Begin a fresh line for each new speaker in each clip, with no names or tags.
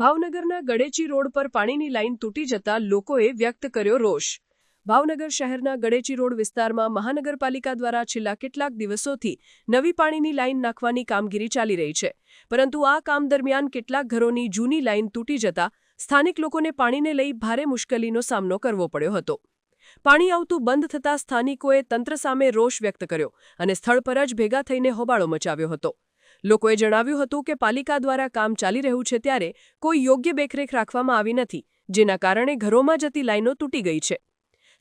ભાવનગરના ગડેચી રોડ પર પાણીની લાઇન તૂટી જતા લોકોએ વ્યક્ત કર્યો રોષ. ભાવનગર શહેરના ગડેચી રોડ વિસ્તારમાં મહાનગરપાલિકા દ્વારા છેલ્લા કેટલાક દિવસોથી નવી પાણીની લાઇન નાખવાની કામગીરી ચાલી રહી છે. પરંતુ આ કામ દરમિયાન કેટલાક ઘરોની જૂની લાઇન તૂટી જતા સ્થાનિક લોકોને પાણીને લઈ ભારે મુશ્કેલીનો સામનો કરવો પડ્યો હતો. પાણી આવતું બંધ થતાં સ્થાનિકોએ તંત્ર સામે રોષ વ્યક્ત કર્યો અને સ્થળ પર જ ભેગા થઈને હોબાળો મચાવ્યો હતો. લોકોએ જણાવ્યું હતું કે પાલિકા દ્વારા કામ ચાલી રહ્યું છે ત્યારે કોઈ યોગ્ય દેખરેખ રાખવામાં આવી નથી, જેના કારણે ઘરોમાં જતી લાઈનો તૂટી ગઈ છે.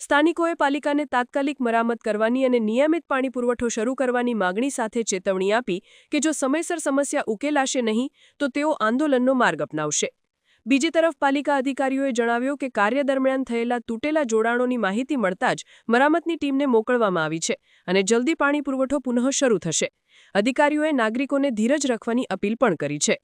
સ્થાનિકોએ પાલિકાને તાત્કાલિક મરામત કરવાની અને નિયમિત પાણી પુરવઠો શરૂ કરવાની માગણી સાથે ચેતવણી આપી કે જો સમયસર સમસ્યા ઉકેલાશે નહીં, તો તેઓ આંદોલનનો માર્ગ અપનાવશે. બીજી તરફ પાલિકા અધિકારીઓએ જણાવ્યું કે કાર્ય દરમિયાન થયેલા તૂટેલા જોડાણોની માહિતી મળતા જ મરામતની ટીમને મોકલવામાં આવી છે અને જલ્દી પાણી પુરવઠો પુનઃ શરૂ થશે. અધિકારીઓએ નાગરિકોને ધીરજ રાખવાની અપીલ પણ કરી છે.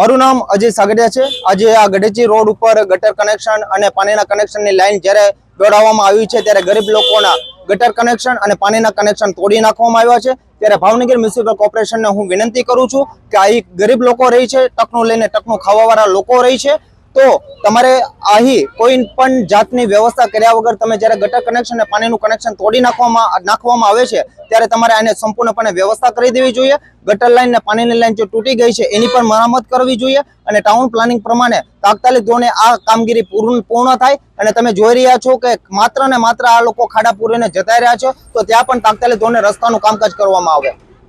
મારું નામ અજય સાગડિયા છે. આજે આ ગઢેચી રોડ ઉપર ગટર કનેક્શન અને પાણીના કનેક્શનની લાઈન જ્યારે દોડાવવામાં આવી છે, ત્યારે ગરીબ લોકોના ગટર કનેક્શન અને પાણીના કનેક્શન તોડી નાખવામાં આવ્યા છે. ત્યારે ભાવનગર મ્યુનિસિપલ કોર્પોરેશનને હું વિનંતી કરું છું કે આ ગરીબ લોકો રહી છે, ટકનું લઈને ટકનું ખાવાવાળા લોકો રહી છે. તો તમારે અહીં કોઈ પણ જાતની વ્યવસ્થા કર્યા વગર તમે જ્યારે ગટર કનેક્શન અને પાણીનું કનેક્શન તોડી નાખવામાં નાખવામાં આવે છે, ત્યારે તમારે આને સંપૂર્ણપણે વ્યવસ્થા કરી દેવી જોઈએ. ગટર લાઇન અને પાણીની લાઇન જે તૂટી ગઈ છે, એની પણ મરામત કરવી જોઈએ અને ટાઉન પ્લાનિંગ પ્રમાણે તાત્કાલિક ધોરણે આ કામગીરી પૂર્ણ પૂર્ણ થાય અને તમે જોઈ રહ્યા છો કે માત્ર ને માત્ર આ લોકો ખાડા પૂરીને જતા રહ્યા છે, તો ત્યાં પણ તાત્કાલિક ધોરણે રસ્તાનું કામકાજ કરવામાં આવે.